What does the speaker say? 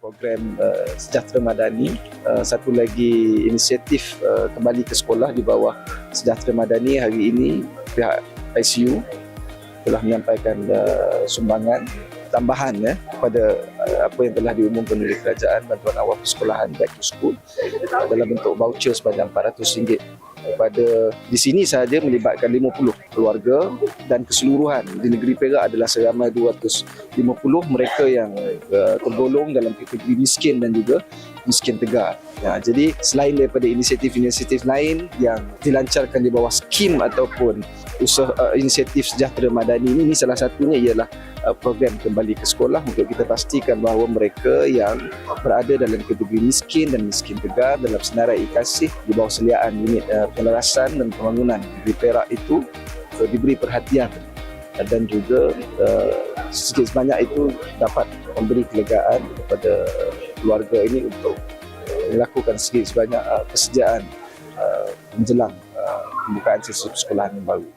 program uh, Sejahtera Madani. Uh, satu lagi inisiatif uh, kembali ke sekolah di bawah Sejahtera Madani hari ini pihak ICU telah menyampaikan uh, sumbangan tambahan ya kepada uh, apa yang telah diumumkan oleh kerajaan bantuan awal persekolahan back to school dalam bentuk voucher sebanyak RM400 kepada di sini sahaja melibatkan 50 keluarga dan keseluruhan di negeri Perak adalah seramai 250 mereka yang uh, tergolong dalam kategori miskin dan juga miskin tegar. Ya, jadi selain daripada inisiatif-inisiatif lain yang dilancarkan di bawah skim ataupun usaha uh, inisiatif sejahtera madani ini, ini salah satunya ialah uh, program kembali ke sekolah untuk kita pastikan bahawa mereka yang berada dalam kategori miskin dan miskin tegar dalam senarai kasih di bawah seliaan unit uh, penerasan dan pembangunan di Perak itu uh, diberi perhatian dan juga uh, sedikit sebanyak itu dapat memberi kelegaan kepada keluarga ini untuk melakukan sedikit sebanyak uh, persediaan uh, menjelang uh, pembukaan sesi persekolahan yang baru.